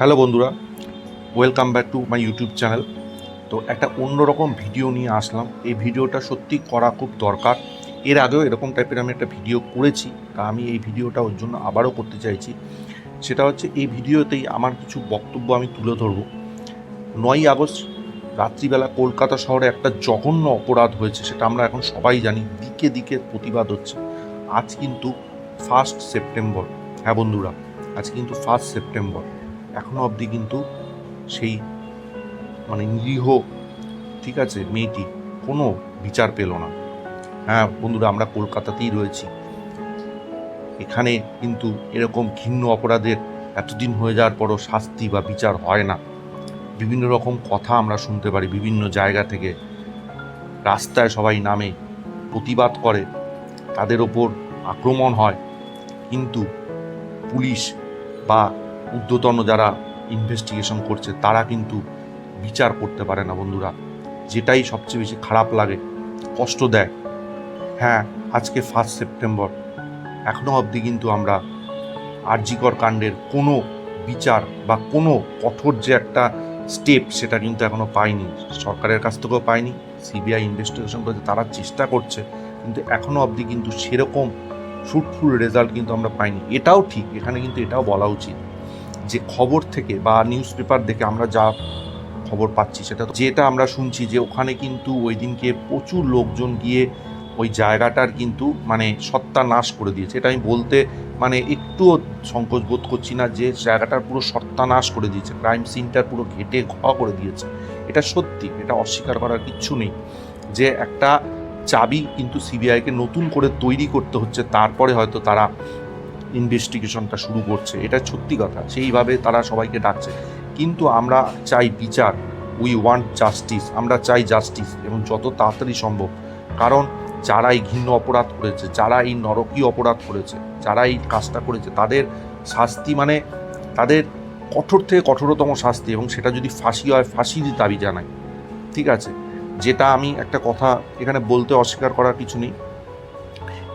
Hello বন্ধুরা welcome back to my YouTube channel তো একটা অন্যরকম ভিডিও নিয়ে আসলাম। এই ভিডিওটা সত্যি করা খুব দরকার। এর আগেও এরকম টাইপের আমি একটা ভিডিও করেছি, তা আমি এই ভিডিওটা ওর জন্য আবারও করতে চাইছি। সেটা হচ্ছে এই ভিডিওতেই আমার কিছু বক্তব্য আমি তুলে ধরবো। নয়ই আগস্ট, রাত্রিবেলা কলকাতা শহরে একটা জঘন্য অপরাধ হয়েছে, সেটা আমরা এখন সবাই জানি। দিকে দিকে প্রতিবাদ হচ্ছে। আজ কিন্তু ফার্স্ট সেপ্টেম্বর হ্যাঁ বন্ধুরা, আজ কিন্তু ফার্স্ট সেপ্টেম্বর এখনও অবধি কিন্তু সেই মানে নিরীহ, ঠিক আছে, মেয়েটি কোনো বিচার পেল না। হ্যাঁ বন্ধুরা, আমরা কলকাতাতেই রয়েছি। এখানে কিন্তু এরকম ঘিন্ন অপরাধের এতদিন হয়ে যাওয়ার পরও শাস্তি বা বিচার হয় না। বিভিন্ন রকম কথা আমরা শুনতে পারি, বিভিন্ন জায়গা থেকে। রাস্তায় সবাই নামে, প্রতিবাদ করে, তাদের ওপর আক্রমণ হয়। কিন্তু পুলিশ বা ঊর্ধ্বতন যারা ইনভেস্টিগেশন করছে, তারা কিন্তু বিচার করতে পারে না বন্ধুরা। যেটাই সবচেয়ে বেশি খারাপ লাগে, কষ্ট দেয়। হ্যাঁ আজকে ফার্স্ট সেপ্টেম্বর এখনও অবধি কিন্তু আমরা আরজিকর কাণ্ডের কোনো বিচার বা কোনো কঠোর যে একটা স্টেপ সেটা কিন্তু এখনও পাইনি। সরকারের কাছ থেকেও পাইনি সিবিআই ইনভেস্টিগেশন করছে, তারা চেষ্টা করছে, কিন্তু এখনও অবধি কিন্তু সেরকম ফ্রুটফুল রেজাল্ট কিন্তু আমরা পাইনি। এটাও ঠিক, এখানে কিন্তু এটাও বলা উচিত। যে খবর থেকে বা নিউজ পেপার দেখে আমরা যা খবর পাচ্ছি সেটা যেটা আমরা শুনছি যে ওখানে কিন্তু ওই দিনকে প্রচুর লোকজন গিয়ে ওই জায়গাটার কিন্তু মানে সত্তা নাশ করে দিয়েছে। এটা আমি বলতে মানে একটুও সংকোচ বোধ করছি না যে জায়গাটার পুরো সত্যানাশ করে দিয়েছে। ক্রাইম সিনটার পুরো ঘেটে ঘ করে দিয়েছে। এটা সত্যি, এটা অস্বীকার করার কিচ্ছু নেই যে একটা চাবি কিন্তু সিবিআইকে নতুন করে তৈরি করতে হচ্ছে। তারপরে হয়তো তারা ইনভেস্টিগেশনটা শুরু করছে, এটা সত্যি কথা, সেইভাবে তারা সবাইকে ডাকছে। কিন্তু আমরা চাই বিচার উই ওয়ান্ট জাস্টিস আমরা চাই জাস্টিস এবং যত তাড়াতাড়ি সম্ভব। কারণ যারা এই ঘৃণ্য অপরাধ করেছে যারা এই নরকীয় অপরাধ করেছে যারা এই কাজটা করেছে, তাদের শাস্তি মানে তাদের কঠোর থেকে কঠোরতম শাস্তি, এবং সেটা যদি ফাঁসি হয়, ফাঁসির দাবি জানাই। ঠিক আছে? যেটা আমি একটা কথা এখানে বলতে অস্বীকার করার কিছু নেই।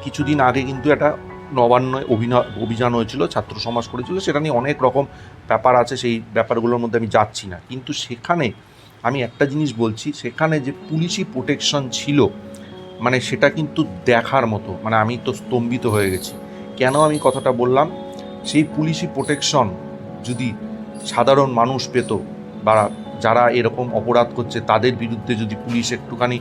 কিছুদিন আগে কিন্তু একটা নবান্ন অভিনয়, অভিযান হয়েছিল, ছাত্র সমাজ করেছিল, সেটা নিয়ে অনেক রকম ব্যাপার আছে, সেই ব্যাপারগুলোর মধ্যে আমি যাচ্ছি না। কিন্তু সেখানে আমি একটা জিনিস বলছি, সেখানে যে পুলিশি প্রোটেকশন ছিল মানে সেটা কিন্তু দেখার মতো মানে আমি তো স্তম্ভিত হয়ে গেছি। কেন আমি কথাটা বললাম? সেই পুলিশি প্রোটেকশন যদি সাধারণ মানুষ পেত বা যারা এরকম অপরাধ করছে, তাদের বিরুদ্ধে যদি পুলিশ একটুখানি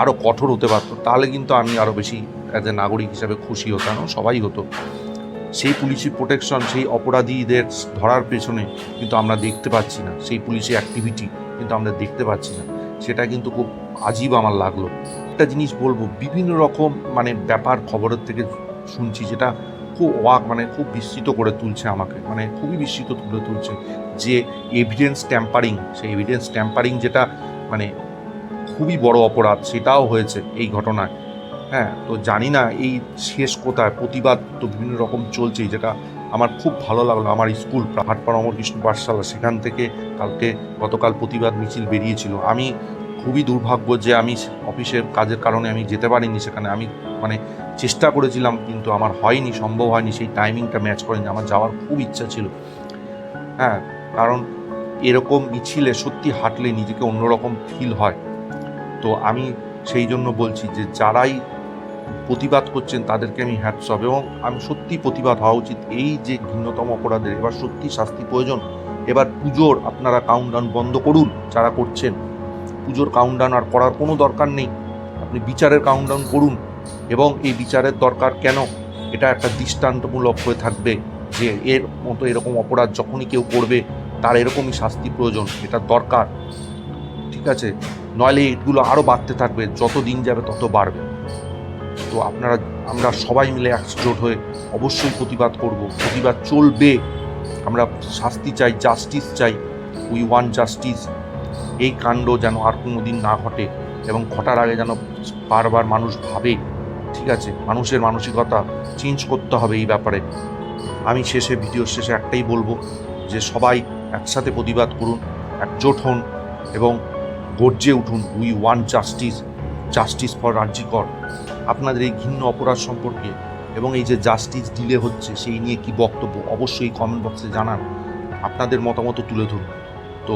আরও কঠোর হতে পারতো, তাহলে কিন্তু আমি আরও বেশি অ্যাজ এ নাগরিক হিসাবে খুশি হতাম সবাই হতো। সেই পুলিশি প্রোটেকশন সেই অপরাধীদের ধরার পেছনে কিন্তু আমরা দেখতে পাচ্ছি না, সেই পুলিশি অ্যাক্টিভিটি কিন্তু আমরা দেখতে পাচ্ছি না। সেটা কিন্তু খুব আজীব আমার লাগল। একটা জিনিস বলব, বিভিন্ন রকম মানে ব্যাপার খবরের থেকে শুনছি যেটা খুব ওয়াক মানে খুব বিস্মিত করে তুলছে আমাকে মানে খুবই বিস্মিত তুলে তুলছে যে এভিডেন্স ট্যাম্পারিং সেই এভিডেন্স ট্যাম্পারিং যেটা মানে খুবই বড় অপরাধ, সেটাও হয়েছে এই ঘটনায়। হ্যাঁ তো জানি না এই শেষ কোথায়, প্রতিবাদ তো বিভিন্ন রকম চলছেই, যেটা আমার খুব ভালো লাগল। আমার স্কুল, হাটপাড়া অমরকৃষ্ণ পাঠশালা, সেখান থেকে কালকে গতকাল প্রতিবাদ মিছিল বেরিয়েছিল। আমি খুবই দুর্ভাগ্য যে আমি অফিসের কাজের কারণে আমি যেতে পারিনি সেখানে। আমি মানে চেষ্টা করেছিলাম, কিন্তু আমার হয়নি, সম্ভব হয়নি, সেই টাইমিংটা ম্যাচ করেনি। আমার যাওয়ার খুব ইচ্ছা ছিল। হ্যাঁ কারণ এরকম মিছিলে সত্যি হাঁটলে নিজেকে অন্যরকম ফিল হয়। তো আমি সেই জন্য বলছি যে যারাই প্রতিবাদ করছেন তাদেরকে আমি হ্যাটস অফ এবং আমি সত্যি প্রতিবাদ হওয়া উচিত। এই যে ঘৃণ্যতম অপরাধের, এবার সত্যি শাস্তি প্রয়োজন। এবার পুজোর আপনারা কাউন্টডাউন বন্ধ করুন যারা করছেন। পুজোর কাউন্টডাউন আর করার কোনো দরকার নেই। আপনি বিচারের কাউন্টডাউন করুন এবং এই বিচারের দরকার কেন? এটা একটা দৃষ্টান্তমূলক হয়ে থাকবে যে এর মতো এরকম অপরাধ যখনই কেউ করবে, তার এরকমই শাস্তি প্রয়োজন। এটা দরকার। ঠিক আছে? নইলে এগুলো আরও বাড়তে থাকবে, যত দিন যাবে তত বাড়বে। তো আপনারা, আমরা সবাই মিলে একজোট হয়ে অবশ্যই প্রতিবাদ করব, প্রতিবাদ চলবে। আমরা শাস্তি চাই জাস্টিস চাই উই ওয়ান জাস্টিস এই কাণ্ড যেন আর কোনো দিন না ঘটে এবং ঘটার আগে যেন বারবার মানুষ ভাবে, ঠিক আছে? মানুষের মানসিকতা চেঞ্জ করতে হবে এই ব্যাপারে। আমি শেষে, ভিডিওর শেষে একটাই বলব যে সবাই একসাথে প্রতিবাদ করুন, একজোট হন এবং গর্জে উঠুন we want justice justice for রাজ্যিকর। আপনাদের এই ঘৃণ্য অপরাধ সম্পর্কে এবং এই যে জাস্টিস ডিলে হচ্ছে, সেই নিয়ে কি বক্তব্য অবশ্যই কমেন্ট বক্সে জানান। আপনাদের মতামত তুলে ধরুন। তো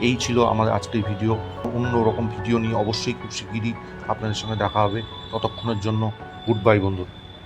এই ছিল আমাদের আজকের ভিডিও অন্য রকম ভিডিও নিয়ে অবশ্যই খুব শিগগিরই আপনাদের সঙ্গে দেখা হবে। ততক্ষণের জন্য গুড বাই বন্ধুরা।